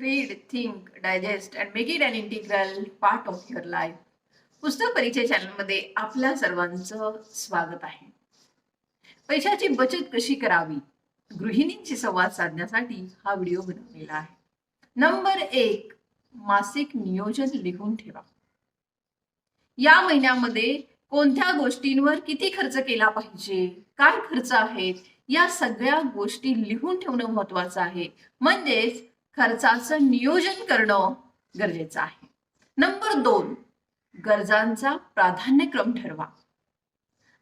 Read think digest and make it an integral part of your life पुस्तक परिचय चॅनलमध्ये आपल्या सर्वांचं स्वागत आहे. पैशाची बचत कशी करावी? गृहिणींशी संवाद साधण्यासाठी हा व्हिडिओ बनवलेला आहे. नंबर एक मासिक नियोजन लिहून ठेवा. या महिन्यामध्ये कोणत्या गोष्टींवर किती खर्च केला पाहिजे? काय खर्च आहेत? या सगळ्या गोष्टी लिहून ठेवणं महत्वाचं आहे. म्हणजेच खर्चाचं नियोजन करणं गरजेचं आहे. नंबर दोन गरजांचा प्राधान्यक्रम ठरवा.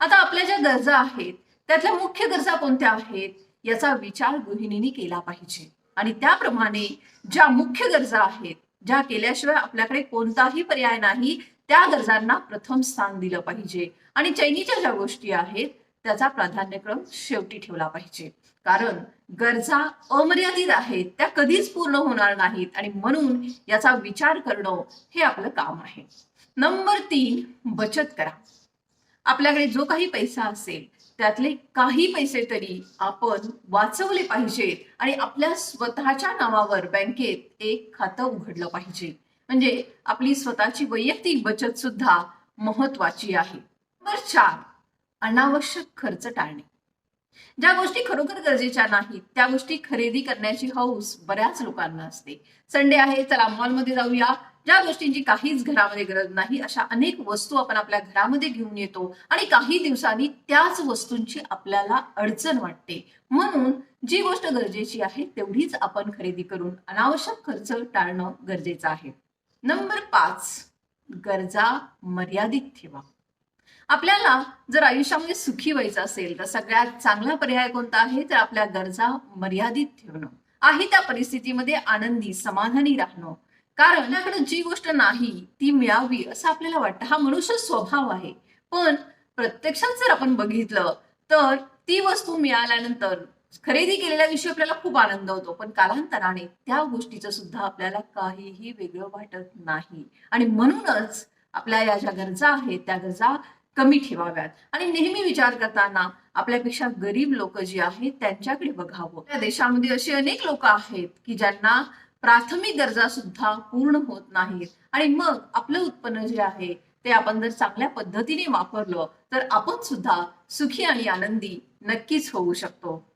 आता आपल्या ज्या गरजा आहेत त्यातल्या मुख्य गरजा कोणत्या आहेत याचा विचार गृहिणीने केला पाहिजे. आणि त्याप्रमाणे ज्या मुख्य गरजा आहेत ज्या केल्याशिवाय आपल्याकडे कोणताही पर्याय नाही त्या गरजांना प्रथम स्थान दिलं पाहिजे. आणि चैनीच्या ज्या गोष्टी आहेत त्याचा प्राधान्यक्रम शेवटी ठेवला पाहिजे. कारण गरजा अमर्यादित आहेत त्या कधीच पूर्ण होणार नाहीत आणि म्हणून याचा विचार करणं हे आपलं काम आहे. नंबर तीन बचत करा. आपल्याकडे जो काही पैसा असेल त्यातले काही पैसे तरी आपण वाचवले पाहिजेत आणि आपल्या स्वतःच्या नावावर बँकेत एक खातं उघडलं पाहिजे. म्हणजे आपली स्वतःची वैयक्तिक बचत सुद्धा महत्वाची आहे. नंबर चार अनावश्यक खर्च टाळणे. ज्या गोष्टी खरोखर गरजेच्या नाहीत त्या गोष्टी खरेदी करण्याची हौस बऱ्याच लोकांना असते. संडे आहे चला मॉलमध्ये जाऊया. ज्या गोष्टींची काहीच घरामध्ये गरज नाही अशा अनेक वस्तू आपण आपल्या घरामध्ये घेऊन येतो आणि काही दिवसांनी त्याच वस्तूंची आपल्याला अडचण वाटते. म्हणून जी गोष्ट गरजेची आहे तेवढीच आपण खरेदी करून अनावश्यक खर्च टाळणं गरजेचं आहे. नंबर पाच गरजा मर्यादित ठेवा. आपल्याला जर आयुष्यामध्ये सुखी व्हायचं असेल तर सगळ्यात चांगला पर्याय कोणता आहे? तर आपल्या गरजा मर्यादित ठेवणं. आहे त्या परिस्थितीमध्ये आनंदी समाधानी राहणं. कारण आपल्याकडे जी गोष्ट नाही ती मिळावी असं आपल्याला वाटतं. हा मनुष्य स्वभाव आहे. पण प्रत्यक्षात जर आपण बघितलं तर ती वस्तू मिळाल्यानंतर खरेदी केलेल्या विषयी आपल्याला खूप आनंद होतो. पण कालांतराने त्या गोष्टीचं सुद्धा आपल्याला काहीही वेगळं वाटत नाही. आणि म्हणूनच आपल्या या ज्या गरजा आहेत त्या गरजा कमी ठेवाव्यात. आणि नेहमी विचार करताना आपल्यापेक्षा गरीब लोक जी आहेत त्यांच्याकडे बघावं. त्या देशामध्ये असे अनेक लोक आहेत की ज्यांना प्राथमिक गरजा सुद्धा पूर्ण होत नाहीत. आणि मग आपलं उत्पन्न जे आहे ते आपण जर चांगल्या पद्धतीने वापरलं तर आपण सुद्धा सुखी आणि आनंदी नक्कीच होऊ शकतो.